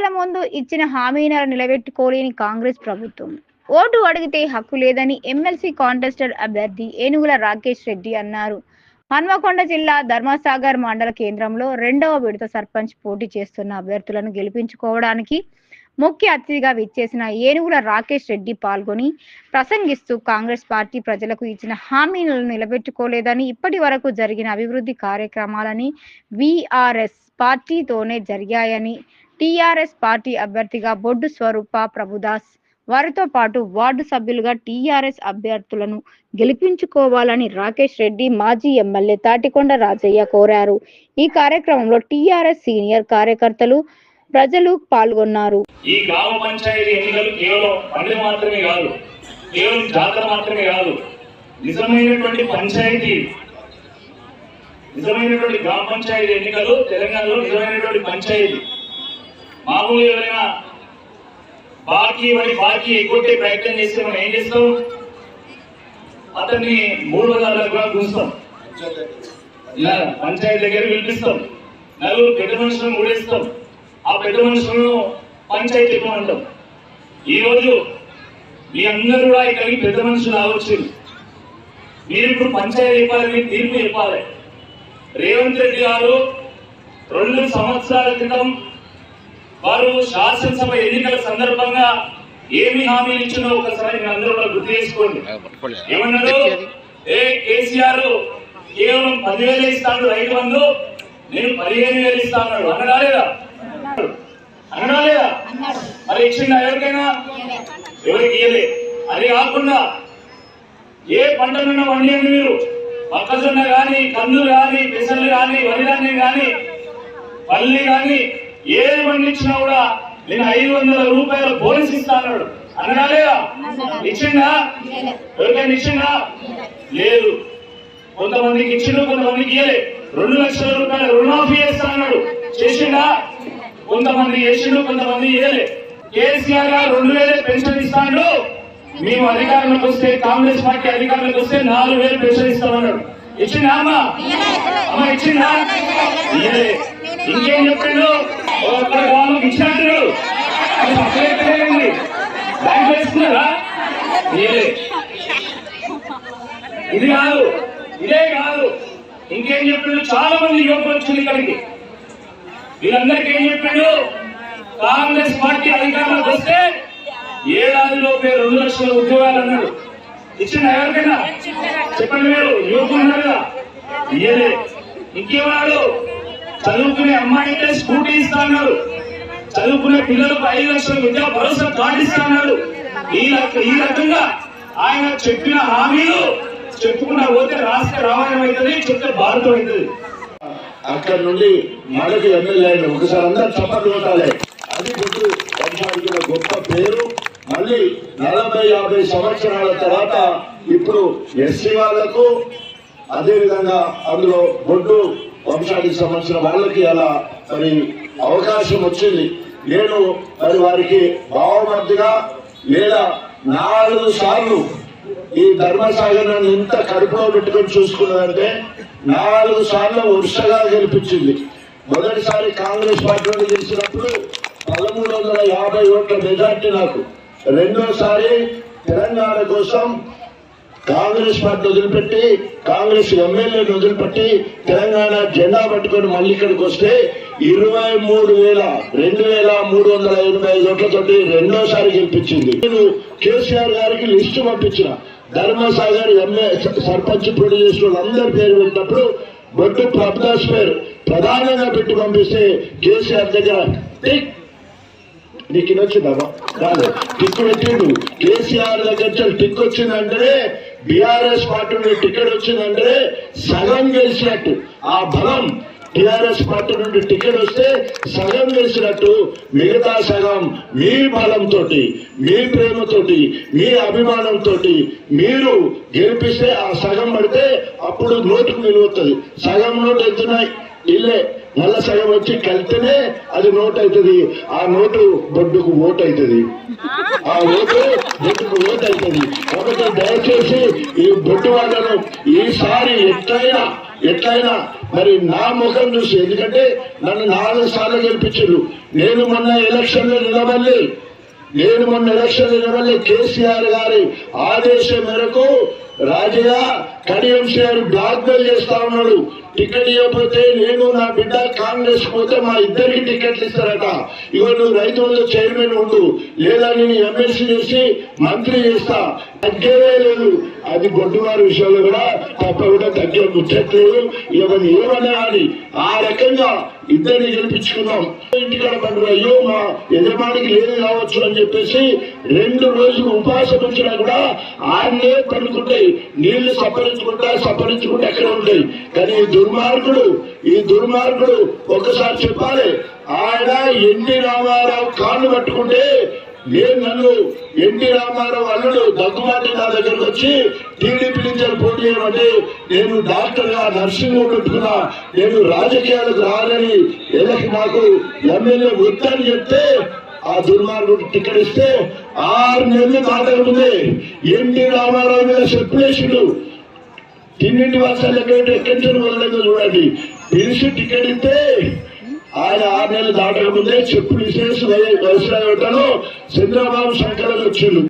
ఎన్నికల ముందు ఇచ్చిన హామీలను నిలబెట్టుకోలేని కాంగ్రెస్ ప్రభుత్వం. ఓటు అడిగితే హక్కు లేదని ఎమ్మెల్సీ కాంటెస్టర్ అభ్యర్థి ఏనుగుల రాకేష్ రెడ్డి అన్నారు. హన్మకొండ జిల్లా ధర్మసాగర్ మండల కేంద్రంలో రెండవ విడత సర్పంచ్ పోటీ చేస్తున్న అభ్యర్థులను గెలిపించుకోవడానికి ముఖ్య అతిథిగా విచ్చేసిన ఏనుగుల రాకేష్ రెడ్డి పాల్గొని ప్రసంగిస్తూ కాంగ్రెస్ పార్టీ ప్రజలకు ఇచ్చిన హామీలను నిలబెట్టుకోలేదని ఇప్పటి వరకు జరిగిన అభివృద్ధి కార్యక్రమాలని విఆర్ఎస్ పార్టీతోనే జరిగాయని టిఆర్ఎస్ పార్టీ అభ్యర్థిగా బొడ్డు స్వరూప ప్రభుదాస్. వారితో పాటు వార్డు సభ్యులుగా టిఆర్ఎస్ అభ్యర్థులను గెలిపించుకోవాలని రాకేష్ రెడ్డి మాజీ ఎమ్మెల్యే తాటికొండ రాజయ్య కోరారు. ఈ కార్యక్రమంలో టిఆర్ఎస్ సీనియర్ కార్యకర్తలు ప్రజలు పాల్గొన్నారు. ఈ గ్రామ పంచాయతీ ఎన్నికలు కేవలం పండుగ మాత్రమే కాదు కేవలం జాతర మాత్రమే కాదు నిజమైనటువంటి పంచాయతీ నిజమైనటువంటి గ్రామ పంచాయతీ ఎన్నికలు తెలంగాణలో నిజమైనటువంటి పంచాయతీ. మామూలు ఎవరైనా బాకీ పడి బాకీ ఎగ్గొట్టే ప్రయత్నం చేస్తే మనం ఏం చేస్తాం? అతన్ని మూడు వందల చూస్తాం. ఇలా పంచాయతీ దగ్గర పిలిపిస్తాం. నలుగురు పెద్ద మనుషులను మూడేస్తాం. ఆ పెద్ద మనుషులను పంచాయతీ అంటాం. ఈ రోజు మీ అందరూ కూడా ఇక్కడికి పెద్ద మనుషులు రావచ్చు. మీరు ఇప్పుడు పంచాయతీ చెప్పాలి మీరు తీర్పు చెప్పాలి. రేవంత్ రెడ్డి గారు రెండు సంవత్సరాల క్రితం వారు శాసనసభ ఎన్నికల సందర్భంగా ఏమి హామీలు ఇచ్చినో ఒకసారి మీరు అందరూ కూడా గుర్తు చేసుకోండి. ఏమన్నారు? ఏ కేసీఆర్ కేవలం పదివేలు ఇస్తాడు రైతు బంధు నేను పదిహేను వేలు ఇస్తా అన్నాడు. లేదా? అనడా లేదా? మరి ఇచ్చిందా ఎవరికైనా? ఎవరికి ఇయ్యలే. అది కాకుండా ఏ పంటనున్న వండియండి మీరు. మొక్కజొన్న కానీ కందులు కానీ పెసలు కానీ వరి ధాన్యం కానీ పల్లి కానీ ఏది పండించినా కూడా నేను ఐదు వందల రూపాయల బోనస్ ఇస్తా అన్నాడు? అనడా లేదా ఇచ్చిందా ఎవరికైనా ఇచ్చిందా లేదు. కొంతమందికి ఇచ్చిండు కొంతమందికి ఇయ్యలే. రెండు లక్షల రూపాయల రుణమాఫీ చేస్తా అన్నాడు. చేసిండా? కొంతమంది చేసిండు కొంతమంది ఇయ్యలే. కేసీఆర్ గారు రెండు వేలే పెన్షన్ ఇస్తాడు. మేము అధికారంలోకి వస్తే కాంగ్రెస్ పార్టీ అధికారంలోకి వస్తే నాలుగు వేలు పెన్షన్ ఇస్తామన్నాడు. ఇచ్చిందా అమ్మ? అమ్మ ఇచ్చిందా ఇయ్యలే. ఇంకేం చెప్పిండు? ఒక్క వాళ్ళకి ఇచ్చినట్టు అది పక్కలేదండి బ్యాంక్ వేసుకున్నారా? ఇది కాదు ఇదే కాదు. ఇంకేం చెప్పిండు? చాలా మంది యువకులు వచ్చింది ఇక్కడికి. వీళ్ళందరికీ ఏం చెప్పిండు? కాంగ్రెస్ పార్టీ అధికారంలోకి వస్తే ఏడాదిలోపే రెండు లక్షల ఉద్యోగాలు అన్నాడు ఇచ్చిన ఎవరికైనా? చెప్పండి మీరు. యువకులు ఉన్నారు కదా ఇయ్యలే ఇంకేమన్నాడు చదువుకునే అమ్మాయితే స్కూటీ ఇస్తా చదువుకునే పిల్లలకు ఐదు లక్షల విద్యా భరోసా కార్డు ఇస్తా ఈ ఈ రకంగా ఆయన చెప్పిన హామీలు చెప్పుకున్నా పోతే రాష్ట్ర రామాయణం అవుతుంది చెప్తే భారతం అవుతుంది. అక్కడ నుండి మనకి ఎమ్మెల్యే ఒకసారి అందరూ చప్పట్లు కొట్టాలి. అది గుర్తు. సంపాదించిన గొప్ప పేరు. మళ్ళీ నలభై యాభై సంవత్సరాల తర్వాత ఇప్పుడు ఎస్సీ వాళ్ళకు అదేవిధంగా అందులో బొడ్డు వంశానికి సంబంధించిన వాళ్ళకి అలా మరి అవకాశం వచ్చింది. నేను మరి వారికి భావమర్దిగా లేదా నాలుగు సార్లు ఈ ధర్మసాగర్ నన్ను ఇంత కడుపులో పెట్టుకొని చూసుకున్నదంటే నాలుగు సార్లు వరుసగా గెలిపించింది. మొదటిసారి కాంగ్రెస్ పార్టీని గెలిచినప్పుడు పదమూడు వందల యాభై ఓట్ల మెజార్టీ నాకు. రెండోసారి తెలంగాణ కోసం కాంగ్రెస్ పార్టీ వదిలిపెట్టి కాంగ్రెస్ ఎమ్మెల్యేని వదిలిపెట్టి తెలంగాణ జెండా పట్టుకొని మళ్ళీ ఇక్కడికి వస్తే ఇరవై మూడు వేల రెండు వేల మూడు వందల ఎనభై ఐదు ఓట్లతోటి రెండోసారి గెలిపించింది. నేను కేసీఆర్ గారికి లిస్టు పంపించిన. ధర్మసాగర్ ఎంఏ సర్పంచ్ పోటీ చేసిన వాళ్ళందరి పేరు పెట్టినప్పుడు బొట్టు ప్రభుదాస్ పేరు ప్రధానంగా పెట్టి పంపిస్తే కేసీఆర్ దగ్గర టిక్. నీకు ఇది వచ్చిందమ్మా రాదు టిక్ పెట్టిండు కేసీఆర్ దగ్గర టిక్ వచ్చిందంటే బీఆర్ఎస్ పార్టీ నుండి టికెట్ వచ్చిందంటే సగం గెలిచినట్టు. ఆ బలం టిఆర్ఎస్ పార్టీ నుండి టికెట్ వస్తే సగం గెలిచినట్టు. మిగతా సగం మీ బలంతో మీ ప్రేమతోటి మీ అభిమానంతో మీరు గెలిపిస్తే ఆ సగం పడితే అప్పుడు నోటుకు నిలువతుంది సగం నోటు ఎత్తున్నాయి ఇల్లే. నల్ల సగం వచ్చి కలితేనే అది నోట్ అవుతుంది ఆ నోటు బొడ్డుకు ఓటు అవుతుంది ఆ ఓటు బొడ్డుకు ఓటు అవుతుంది కాబట్టి దయచేసి ఈ బొడ్డు వాళ్ళను ఈసారి ఎట్లయినా ఎట్లయినా మరి నా ముఖం చూసి ఎందుకంటే నన్ను నాలుగు సార్లు గెలిపించారు నేను మొన్న ఎలక్షన్లో నిలబడి నేను మొన్న ఎలక్షన్ నిలబడి కేసీఆర్ గారి ఆదేశం మేరకు రాజయ్య కడియం గారు బ్లాక్ చేస్తా ఉన్నాడు. టికెట్ ఇవ్వకపోతే నేను నా బిడ్డ కాంగ్రెస్ పోతే మా ఇద్దరికి టికెట్లు ఇస్తారట. ఇగో నువ్వు రైతు బంధు చైర్మన్ ఉండు. లేదా నేను ఎమ్మెల్సీ చేసి మంత్రి చేస్తా. తగ్గేదే లేదు. అది గొడ్డువారి విషయంలో కూడా తప్పకుండా తగ్గే ముచ్చట్లేదు ఇవన్నీ ఏమన్నా కానీ ఆ రకంగా ఇద్దరిని గెలిపించుకున్నాం ఇంటికాడ పండుగ అయ్యో మా యజమానికి లేదు కావచ్చు అని చెప్పేసి రెండు రోజులు ఉపాసం ఉంచినా కూడా ఆడనే పడుకుంటాయి. నీళ్ళు సంపాదించుకుంటా సంపాదించుకుంటా అక్కడ ఉంటాయి కానీ ఈ దుర్మార్గుడు ఈ దుర్మార్గుడు ఒక్కసారి చెప్పాలి ఆయన ఎన్ని రామారావు కాళ్ళు పట్టుకుంటే నేను నన్ను ఎన్టీ రామారావు అల్లుడు దగ్గుబాటు నా దగ్గరకు వచ్చి టీడీపీ నుంచి పోటీ చేయమంటే నేను డాక్టర్గా నర్సింగ్ పెట్టుకున్నా నేను రాజకీయాలకు రానని ఎలకి నాకు ఎమ్మెల్యే వద్దని చెప్తే ఆ దుర్మార్గుడు టికెట్ ఇస్తే ఆరు నెలలు దాటకముందే ఎన్టీ రామారావు మీద చెప్పలేసిండు. తిన్నింటి వర్షాలు ఎక్కడ ఎక్కడి నుంచి మొదలైందో చూడండి. పిలిచి టికెట్ ఇస్తే ఆయన ఆరు నెలలు దాటక ముందే చెప్పులు విశేష వ్యవసాయ చంద్రబాబు శంకరాలు వచ్చిండు.